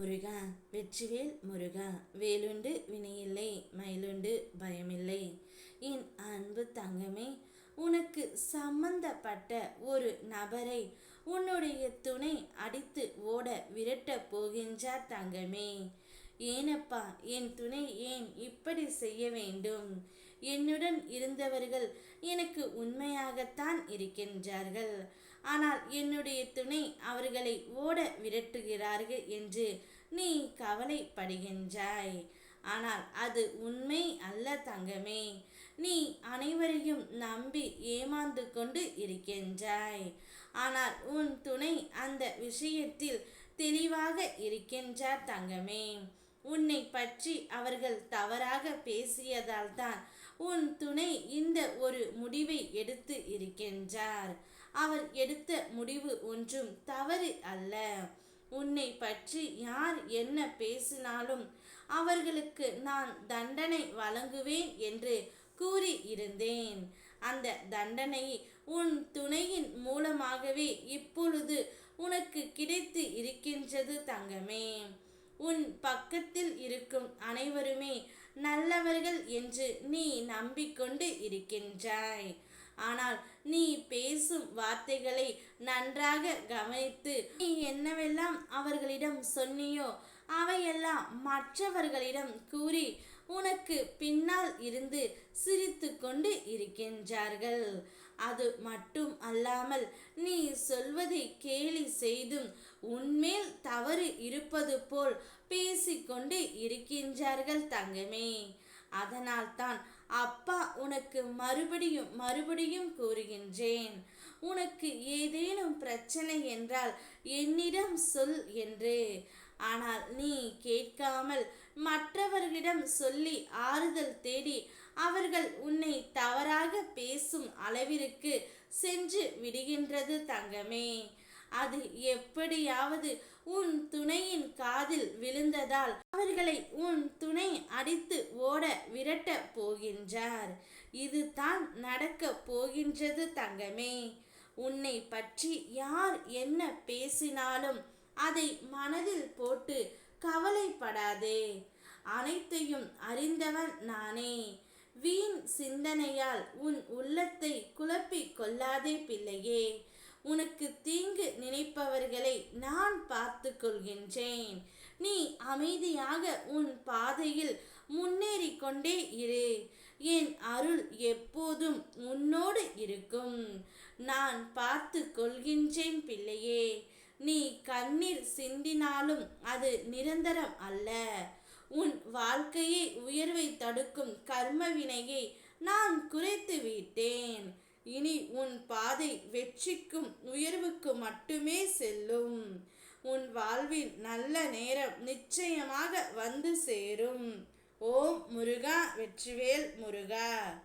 முருகா வெற்றிவேல் முருகா வேலுண்டு வினையில்லை மயிலுண்டு பயமில்லை. என் அன்பு தங்கமே உனக்கு சம்பந்தப்பட்ட ஒரு நபரை உன்னுடைய துணை அடித்து ஓட விரட்ட போகின்றார் தங்கமே. ஏனப்பா என் துணை ஏன் இப்படி செய்ய வேண்டும்? என்னுடன் இருந்தவர்கள் எனக்கு உண்மையாகத்தான் இருக்கின்றார்கள். ஆனால் என்னுடைய துணை அவர்களை ஓட விரட்டுகிறார்கள் என்று நீ கவலைப்படுகின்றாய். ஆனால் அது உண்மை அல்ல தங்கமே. நீ அனைவரையும் நம்பி ஏமாந்து கொண்டு இருக்கின்றாய். ஆனால் உன் துணை அந்த விஷயத்தில் தெளிவாக இருக்கின்றார் தங்கமே. உன்னை பற்றி அவர்கள் தவறாக பேசியதால் தான் உன் துணை இந்த ஒரு முடிவை எடுத்து இருக்கின்றார். அவர் எடுத்த முடிவு ஒன்றும் தவறு அல்ல. உன்னை பற்றி யார் என்ன பேசினாலும் அவர்களுக்கு நான் தண்டனை வழங்குவேன் என்று கூறி இருந்தேன் அந்த தண்டனை உன் துணையின் மூலமாகவே இப்பொழுது உனக்கு கிடைத்து இருக்கின்றது தங்கமே. உன் பக்கத்தில் இருக்கும் அனைவருமே நல்லவர்கள் என்று நீ நம்பிக்கொண்டு இருக்கின்றாய். ஆனால் நீ பேசும் வார்த்தைகளை நன்றாக கவனித்து நீ என்னவெல்லாம் அவர்களிடம் சொன்னியோ அவையெல்லாம் மற்றவர்களிடம் கூறி உனக்கு பின்னால் இருந்து சிரித்து கொண்டு இருக்கின்றார்கள். அது மட்டும் அல்லாமல் நீ சொல்வதை கேலி செய்தும் உன்மேல் தவறு இருப்பது போல் பேசிக்கொண்டு இருக்கின்றார்கள் தங்கமே. அதனால்தான் அப்பா உனக்கு மறுபடியும் மறுபடியும் கூறுகின்றேன். உனக்கு ஏதேனும் பிரச்சனை என்றால் என்னிடம் சொல் என்று. ஆனால் நீ கேட்காமல் மற்றவர்களிடம் சொல்லி ஆறுதல் தேடி அவர்கள் உன்னை தவறாக பேசும் அளவிற்கு சென்று விடுகின்றது தங்கமே. அது எப்படியாவது உன் துணையின் காதில் விழுந்ததால் அவர்களை உன் துணை அடித்து ஓட விரட்ட போகின்றார். இதுதான் நடக்க போகின்றது தங்கமே. உன்னை பற்றி யார் என்ன பேசினாலும் அதை மனதில் போட்டு கவலைப்படாதே. அனைத்தையும் அறிந்தவன் நானே. வீண் சிந்தனையால் உன் உள்ளத்தை குழப்பிக் கொள்ளாதே பிள்ளையே. உனக்கு தீங்கு நினைப்பவர்களை நான் பார்த்து கொள்கின்றேன் நீ அமைதியாக உன் பாதையில் முன்னேறி கொண்டே இரு. என் அருள் எப்போதும் உன்னோடு இருக்கும். நான் பார்த்து கொள்கின்றேன் பிள்ளையே. நீ கண்ணீர் சிந்தினாலும் அது நிரந்தரம் அல்ல. உன் வாழ்க்கையை உயர்வை தடுக்கும் கர்ம வினையை நான் குறைத்து விட்டேன் இனி உன் பாதை வெற்றிக்கும் உயர்வுக்கு மட்டுமே செல்லும். உன் வாழ்வில் நல்ல நேரம் நிச்சயமாக வந்து சேரும். ஓம் முருகா வெற்றிவேல் முருகா.